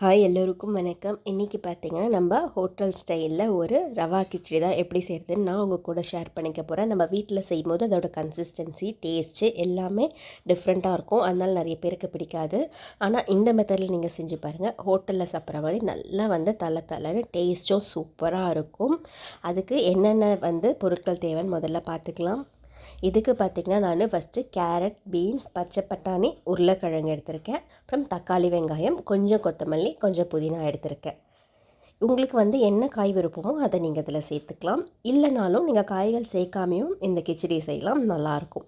Hi எல்லோருக்கும் வணக்கம். இன்றைக்கி பார்த்தீங்கன்னா நம்ம ஹோட்டல் ஸ்டைலில் ஒரு ரவா கிச்சடி தான் எப்படி செய்கிறதுன்னு நான் உங்கள் கூட ஷேர் பண்ணிக்க போகிறேன் நம்ம வீட்டில் செய்யும் போது அதோட கன்சிஸ்டன்சி டேஸ்ட்டு எல்லாமே டிஃப்ரெண்ட்டாக இருக்கும். அதனால் நிறைய பேருக்கு பிடிக்காது. ஆனால் இந்த மெத்தடில் நீங்கள் செஞ்சு பாருங்கள் ஹோட்டலில் சாப்பிட்ற மாதிரி நல்லா வந்து தலை தலைன்னு டேஸ்ட்டும் சூப்பராக இருக்கும். அதுக்கு என்னென்ன வந்து பொருட்கள் தேவைன்னு முதல்ல பார்த்துக்கலாம். இதுக்கு பார்த்திங்கன்னா நான் ஃபஸ்ட்டு கேரட் பீன்ஸ் பச்சை பட்டாணி உருளைக்கிழங்கு எடுத்திருக்கேன். அப்புறம் தக்காளி வெங்காயம் கொஞ்சம் கொத்தமல்லி கொஞ்சம் புதினா எடுத்திருக்கேன். உங்களுக்கு வந்து என்ன காய் விருப்பமோ அதை நீங்கள் இதில் சேர்த்துக்கலாம். இல்லைனாலும் நீங்கள் காய்கள் சேர்க்காமையும் இந்த கிச்சடி செய்யலாம் நல்லாயிருக்கும்.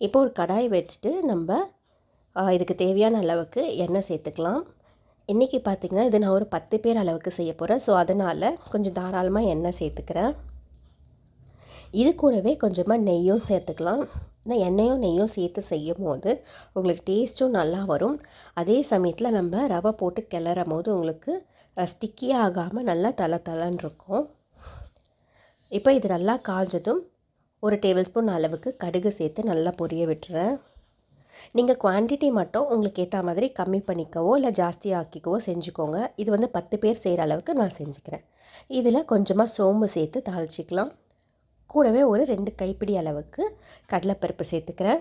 இப்போ ஒரு கடாய் வச்சுட்டு நம்ம இதுக்கு தேவையான அளவுக்கு எண்ணெய் சேர்த்துக்கலாம். இன்றைக்கி பார்த்திங்கன்னா இது நான் ஒரு பத்து பேர் அளவுக்கு செய்ய போகிறேன் ஸோ அதனால் கொஞ்சம் தாராளமாக எண்ணெய் சேர்த்துக்கிறேன். இது கூடவே கொஞ்சமாக நெய்யும் சேர்த்துக்கலாம். ஏன்னா எண்ணெயும் நெய்யும் சேர்த்து செய்யும் போது உங்களுக்கு டேஸ்ட்டும் நல்லா வரும். அதே சமயத்தில் நம்ம ரவை போட்டு கிளறும் போது உங்களுக்கு ஸ்டிக்கி ஆகாமல் நல்லா தலை தலைன்னு இருக்கும். இப்போ இது நல்லா காஞ்சதும் ஒரு டேபிள் ஸ்பூன் அளவுக்கு கடுகு சேர்த்து நல்லா பொரிய விட்டுறேன். நீங்கள் குவான்டிட்டி மட்டும் உங்களுக்கு ஏற்ற மாதிரி கம்மி பண்ணிக்கவோ இல்லை ஜாஸ்தி ஆக்கிக்கவோ செஞ்சுக்கோங்க. இது வந்து பத்து பேர் செய்கிற அளவுக்கு நான் செஞ்சுக்கிறேன். இதில் கொஞ்சமாக சோம்பு சேர்த்து தாளிச்சிக்கலாம். கூடவே ஒரு ரெண்டு கைப்பிடி அளவுக்கு கடலைப்பருப்பு சேர்த்துக்கிறேன்.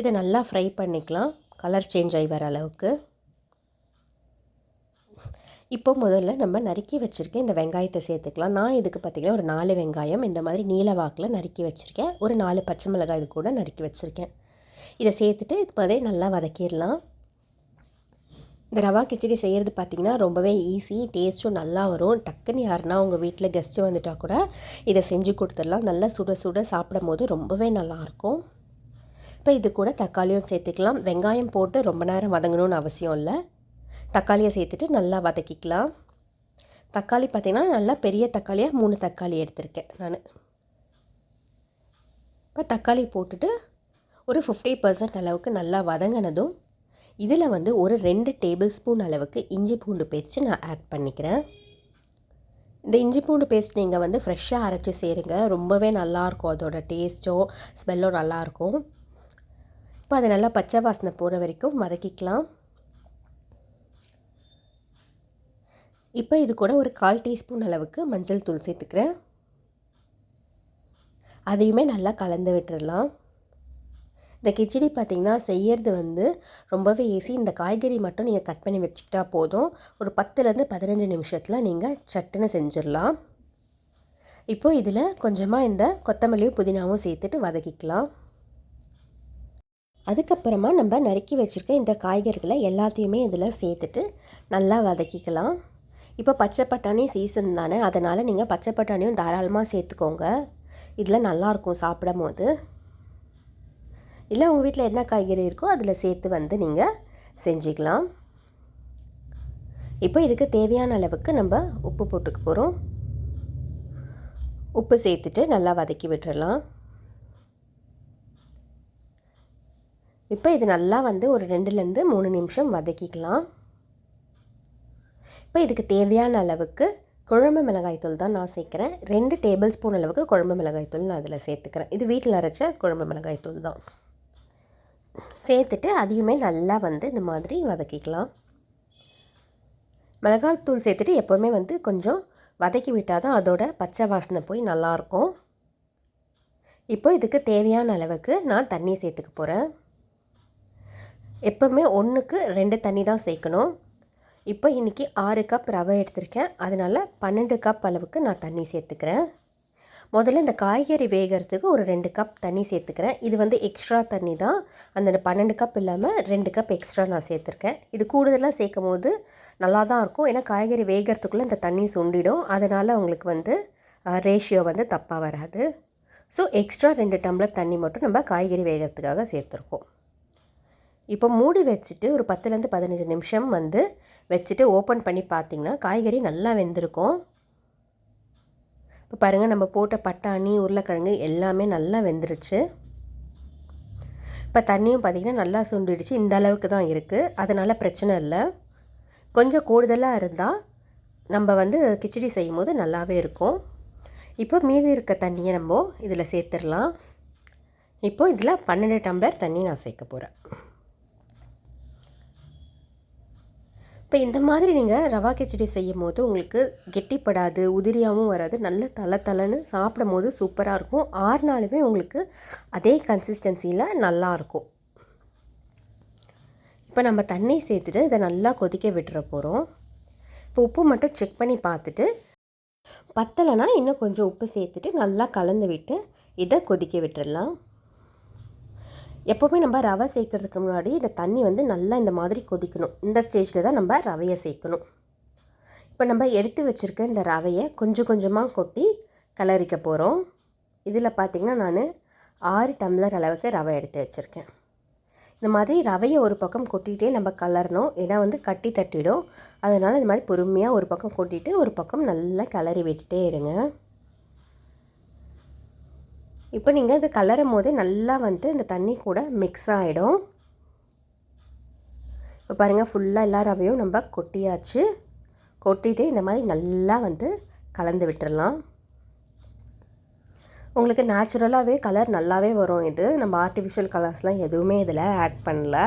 இதை நல்லா ஃப்ரை பண்ணிக்கலாம். கலர் சேஞ்ச் ஆகி வர அளவுக்கு. இப்போ முதல்ல நம்ம நறுக்கி வச்சுருக்கேன் இந்த வெங்காயத்தை சேர்த்துக்கலாம். நான் இதுக்கு பார்த்திங்கன்னா ஒரு நாலு வெங்காயம் இந்த மாதிரி நீல வாக்கில் நறுக்கி வச்சுருக்கேன். ஒரு நாலு பச்சை மிளகாய் இது கூட நறுக்கி வச்சுருக்கேன். இதை சேர்த்துட்டு இப்போ அதே நல்லா வதக்கிடலாம். இந்த ரவா கிச்சடி செய்கிறது பார்த்திங்கன்னா ரொம்பவே ஈஸி டேஸ்ட்டும் நல்லா வரும். டக்குன்னு யாருன்னா உங்கள் வீட்டில் கெஸ்ட்டு வந்துட்டால் கூட இதை செஞ்சு கொடுத்துடலாம். நல்லா சுட சுட சாப்பிடும் போது ரொம்பவே நல்லாயிருக்கும். இப்போ இது கூட தக்காளியும் சேர்த்துக்கலாம். வெங்காயம் போட்டு ரொம்ப நேரம் வதங்கணும்னு அவசியம் இல்லை. தக்காளியை சேர்த்துட்டு நல்லா வதக்கிக்கலாம். தக்காளி பார்த்திங்கன்னா நல்லா பெரிய தக்காளியாக மூணு தக்காளி எடுத்திருக்கேன் நான். இப்போ தக்காளி போட்டுட்டு ஒரு ஃபிஃப்டி பர்சன்ட் அளவுக்கு நல்லா வதங்கினதும் இதில் வந்து ஒரு ரெண்டு டேபிள் ஸ்பூன் அளவுக்கு இஞ்சி பூண்டு பேஸ்ட்டு நான் ஆட் பண்ணிக்கிறேன். இந்த இஞ்சி பூண்டு பேஸ்ட் நீங்கள் வந்து ஃப்ரெஷ்ஷாக அரைச்சி சேருங்க. ரொம்பவே நல்லாயிருக்கும் அதோட டேஸ்ட்டோ ஸ்மெல்லோ நல்லாயிருக்கும். இப்போ அதை நல்லா பச்சை வாசனை போகிற வரைக்கும் வதக்கிக்கலாம். இப்போ இது கூட ஒரு கால் டீஸ்பூன் அளவுக்கு மஞ்சள் தூள் சேர்த்துக்கிறேன். அதையுமே நல்லா கலந்து விட்டுடலாம் இந்த கிச்சடி பார்த்திங்கன்னா செய்யறது வந்து ரொம்பவே ஈஸி இந்த காய்கறி மட்டும் நீங்கள் கட் பண்ணி வச்சுக்கிட்டா போதும். ஒரு பத்துலேருந்து பதினஞ்சு நிமிஷத்தில் நீங்கள் சட்டுன்னு செஞ்சிடலாம். இப்போது இதில் கொஞ்சமாக இந்த கொத்தமல்லியும் புதினாவும் சேர்த்துட்டு வதக்கிக்கலாம். அதுக்கப்புறமா நம்ம நறுக்கி வச்சுருக்க இந்த காய்கறிகளை எல்லாத்தையுமே இதில் சேர்த்துட்டு நல்லா வதக்கிக்கலாம். இப்போ பச்சை பட்டாணி சீசன் தானே அதனால் நீங்கள் பச்சை பட்டாணியும் தாராளமாக சேர்த்துக்கோங்க. இதில் நல்லாயிருக்கும் சாப்பிடும் போது இல்லை உங்கள் வீட்டில் என்ன காய்கறி இருக்கோ அதில் சேர்த்து வந்து நீங்கள் செஞ்சுக்கலாம். இப்போ இதுக்கு தேவையான அளவுக்கு நம்ம உப்பு போட்டுக்க போகிறோம் உப்பு சேர்த்துட்டு நல்லா வதக்கி விட்டுறலாம். இப்போ இது நல்லா வந்து ஒரு ரெண்டுலேருந்து மூணு நிமிஷம் வதக்கிக்கலாம். இப்போ இதுக்கு தேவையான அளவுக்கு குழம்பு மிளகாய்த்தூள் தான் நான் சேர்க்குறேன். ரெண்டு டேபிள் ஸ்பூன் அளவுக்கு குழம்பு மிளகாய்த்தூள் நான் அதில் சேர்த்துக்கிறேன். இது வீட்டில் அரைச்ச குழம்பு மிளகாய்த்தூள் தான். சேர்த்துட்டு அதையுமே நல்லா வந்து இந்த மாதிரி வதக்கிக்கலாம். மிளகாத்தூள் சேர்த்துட்டு எப்போவுமே வந்து கொஞ்சம் வதக்கி விட்டால் தான் அதோட பச்சை வாசனை போய் நல்லாயிருக்கும் இப்போ இதுக்கு தேவையான அளவுக்கு நான் தண்ணி சேர்த்துக்க போகிறேன் எப்போவுமே ஒன்றுக்கு ரெண்டு தண்ணி தான் சேர்க்கணும். இப்போ இன்றைக்கி ஆறு கப் ரவை எடுத்திருக்கேன். அதனால் பன்னெண்டு கப் அளவுக்கு நான் தண்ணி சேர்த்துக்கிறேன். முதல்ல இந்த காய்கறி வேகிறதுக்கு ஒரு ரெண்டு கப் தண்ணி சேர்த்துக்கிறேன். இது வந்து எக்ஸ்ட்ரா தண்ணி தான். அந்த பன்னெண்டு கப் இல்லாமல் ரெண்டு கப் எக்ஸ்ட்ரா நான் சேர்த்துருக்கேன். இது கூடுதலாக சேர்க்கும் போது நல்லா தான் இருக்கும். ஏன்னா காய்கறி வேகிறதுக்குள்ளே இந்த தண்ணி சுண்டிடும். அதனால் உங்களுக்கு வந்து ரேஷியோ வந்து தப்பாக வராது. ஸோ எக்ஸ்ட்ரா ரெண்டு டம்ளர் தண்ணி மட்டும் நம்ம காய்கறி வேகிறதுக்காக சேர்த்துருக்கோம். இப்போ மூடி வச்சுட்டு ஒரு பத்துலேருந்து பதினஞ்சு நிமிஷம் வந்து வச்சுட்டு ஓப்பன் பண்ணி பார்த்திங்கன்னா காய்கறி நல்லா வெந்திருக்கும். இப்போ பாருங்கள் நம்ம போட்ட பட்டாணி உருளைக்கிழங்கு எல்லாமே நல்லா வெந்துருச்சு. இப்போ தண்ணியும் பார்த்திங்கன்னா நல்லா சுண்டிடுச்சு. இந்த அளவுக்கு தான் இருக்குது அதனால் பிரச்சனை இல்லை. கொஞ்சம் கூடுதலாக இருந்தால் நம்ம வந்து கிச்சடி செய்யும் போது நல்லாவே இருக்கும். இப்போ மீதி இருக்க தண்ணியை நம்ம இதில் சேர்த்துடலாம். இப்போது இதில் பன்னெண்டு டம்ளர் தண்ணி நான் சேர்க்க போகிறேன் இப்போ இந்த மாதிரி நீங்கள் ரவா கிச்சடி செய்யும் போது உங்களுக்கு கெட்டிப்படாது உதிரியாகவும் வராது நல்ல தலை தலைன்னு சாப்பிடும் போது சூப்பராக இருக்கும். ஆறு நாளுமே உங்களுக்கு அதே கன்சிஸ்டன்சியில் நல்லாயிருக்கும் இப்போ நம்ம தண்ணி சேர்த்துட்டு இதை நல்லா கொதிக்க விட்டுற போகிறோம் இப்போ உப்பு மட்டும் செக் பண்ணி பார்த்துட்டு பத்தலைனா இன்னும் கொஞ்சம் உப்பு சேர்த்துட்டு நல்லா கலந்து விட்டு இதை கொதிக்க விட்டுடலாம் எப்போவுமே நம்ம ரவை சேர்க்கறதுக்கு முன்னாடி இந்த தண்ணி வந்து நல்லா இந்த மாதிரி கொதிக்கணும். இந்த ஸ்டேஜில் தான் நம்ம ரவையை சேர்க்கணும். இப்போ நம்ம எடுத்து வச்சுருக்க இந்த ரவையை கொஞ்சம் கொஞ்சமாக கொட்டி கலரிக்க போகிறோம் இதில் பார்த்திங்கன்னா நான் ஆறு டம்ளர் அளவுக்கு ரவை எடுத்து வச்சுருக்கேன். இந்த மாதிரி ரவையை ஒரு பக்கம் கொட்டிகிட்டே நம்ம கலரணும். ஏன்னா வந்து கட்டி தட்டிடும். அதனால் இந்த மாதிரி பொறுமையாக ஒரு பக்கம் கொட்டிட்டு ஒரு பக்கம் நல்லா கிளறி விட்டுட்டே இருங்க. இப்போ நீங்கள் இது கலரும் போது நல்லா வந்து இந்த தண்ணி கூட மிக்ஸ் ஆகிடும் இப்போ பாருங்கள் ஃபுல்லாக எல்லா ரவையும் நம்ம கொட்டியாச்சு. கொட்டிட்டு இந்த மாதிரி நல்லா வந்து கலந்து விட்டுடலாம். உங்களுக்கு நேச்சுரலாகவே கலர் நல்லாவே வரும் இது. நம்ம ஆர்டிஃபிஷியல் கலர்ஸ்லாம் எதுவுமே இதில் ஆட் பண்ணல.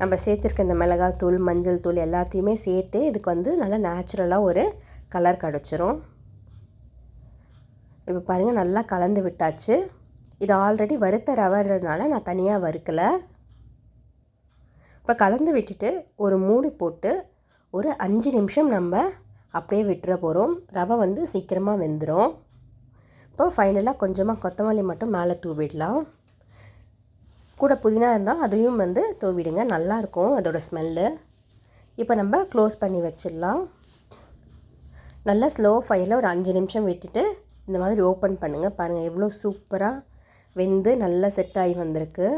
நம்ம சேர்த்துருக்க இந்த மிளகாத்தூள் மஞ்சள் தூள் எல்லாத்தையுமே சேர்த்து இதுக்கு வந்து நல்லா நேச்சுரலாக ஒரு கலர் கிடச்சிரும். இப்போ பாருங்கள் நல்லா கலந்து விட்டாச்சு. இது ஆல்ரெடி வறுத்த ரவன்றதுனால நான் தனியாக வறுக்கலை. இப்போ கலந்து விட்டுட்டு ஒரு மூடி போட்டு ஒரு அஞ்சு நிமிஷம் நம்ம அப்படியே விட்டுற போகிறோம் ரவை வந்து சீக்கிரமாக வெந்துடும் இப்போ ஃபைனலாக கொஞ்சமாக கொத்தமல்லி மட்டும் மேலே தூவிடலாம். கூட புதினா இருந்தால் அதையும் வந்து தூவிடுங்க நல்லாயிருக்கும் அதோடய ஸ்மெல்லு இப்போ நம்ம க்ளோஸ் பண்ணி வச்சிடலாம். நல்லா ஸ்லோ ஃபயரில் ஒரு அஞ்சு நிமிஷம் விட்டுட்டு இந்த மாதிரி ஓப்பன் பண்ணுங்கள் பாருங்கள் எவ்வளோ சூப்பராக வெந்து நல்லா செட் ஆகி வந்திருக்கு.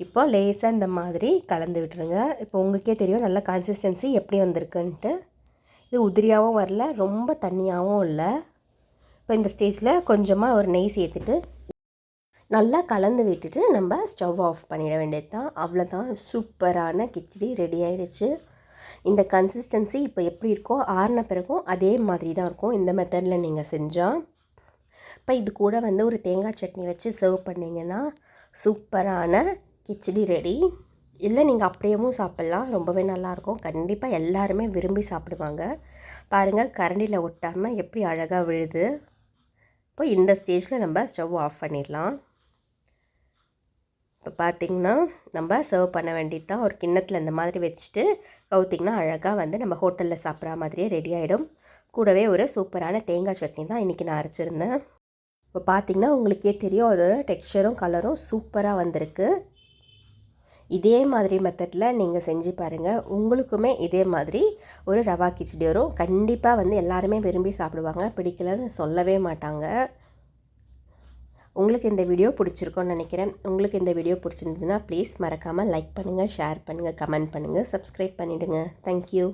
இப்போ லேசாக இந்த மாதிரி கலந்து விட்டுருங்க. இப்போ உங்களுக்கே தெரியும் நல்ல கன்சிஸ்டன்சி எப்படி வந்திருக்குன்ட்டு. இது உதிரியாகவும் வரல ரொம்ப தண்ணியாகவும் இல்லை. இப்போ இந்த ஸ்டேஜில் கொஞ்சமாக ஒரு நெய் சேர்த்துட்டு நல்லா கலந்து விட்டுட்டு நம்ம ஸ்டவ் ஆஃப் பண்ணிட வேண்டியது தான் அவ்வளோதான் சூப்பரான கிச்சடி ரெடி ஆகிடுச்சு இந்த கன்சிஸ்டன்சி இப்போ எப்படி இருக்கோ ஆறின பிறகும் அதே மாதிரி தான் இருக்கும். இந்த மெத்தடில் நீங்கள் செஞ்சால் இப்போ இது கூட வந்து ஒரு தேங்காய் சட்னி வச்சு சர்வ் பண்ணிங்கன்னா சூப்பரான கிச்சடி ரெடி இல்லை நீங்கள் அப்படியேவும் சாப்பிட்லாம். ரொம்பவே நல்லாயிருக்கும் கண்டிப்பாக எல்லாருமே விரும்பி சாப்பிடுவாங்க. பாருங்கள் கரண்டியில் ஒட்டாமல் எப்படி அழகாக விழுது. இப்போ இந்த ஸ்டேஜில் நம்ம ஸ்டவ் ஆஃப் பண்ணிடலாம். இப்போ பார்த்திங்கன்னா நம்ம சர்வ் பண்ண வேண்டியது தான் ஒரு கிண்ணத்தில் இந்த மாதிரி வச்சுட்டு கவுத்திங்கன்னா அழகாக வந்து நம்ம ஹோட்டலில் சாப்பிட்ற மாதிரியே ரெடி ஆகிடும் கூடவே ஒரு சூப்பரான தேங்காய் சட்னி தான் இன்றைக்கி நான் அரைச்சிருந்தேன். இப்போ பார்த்திங்கன்னா உங்களுக்கே தெரியும் அதோட டெக்ஸ்சரும் கலரும் சூப்பராக வந்திருக்கு. இதே மாதிரி மெத்தடில் நீங்கள் செஞ்சு பாருங்கள் உங்களுக்குமே இதே மாதிரி ஒரு ரவா கிச்சடி வரும். கண்டிப்பாக வந்து எல்லாருமே விரும்பி சாப்பிடுவாங்க. பிடிக்கலன்னு சொல்லவே மாட்டாங்க. உங்களுக்கு இந்த வீடியோ பிடிச்சிருக்கோன்னு நினைக்கிறேன். உங்களுக்கு இந்த வீடியோ பிடிச்சிருந்ததுன்னா ப்ளீஸ் மறக்காமல் லைக் பண்ணுங்கள் ஷேர் பண்ணுங்கள் கமெண்ட் பண்ணுங்கள் சப்ஸ்கிரைப் பண்ணிவிடுங்க தேங்க்யூ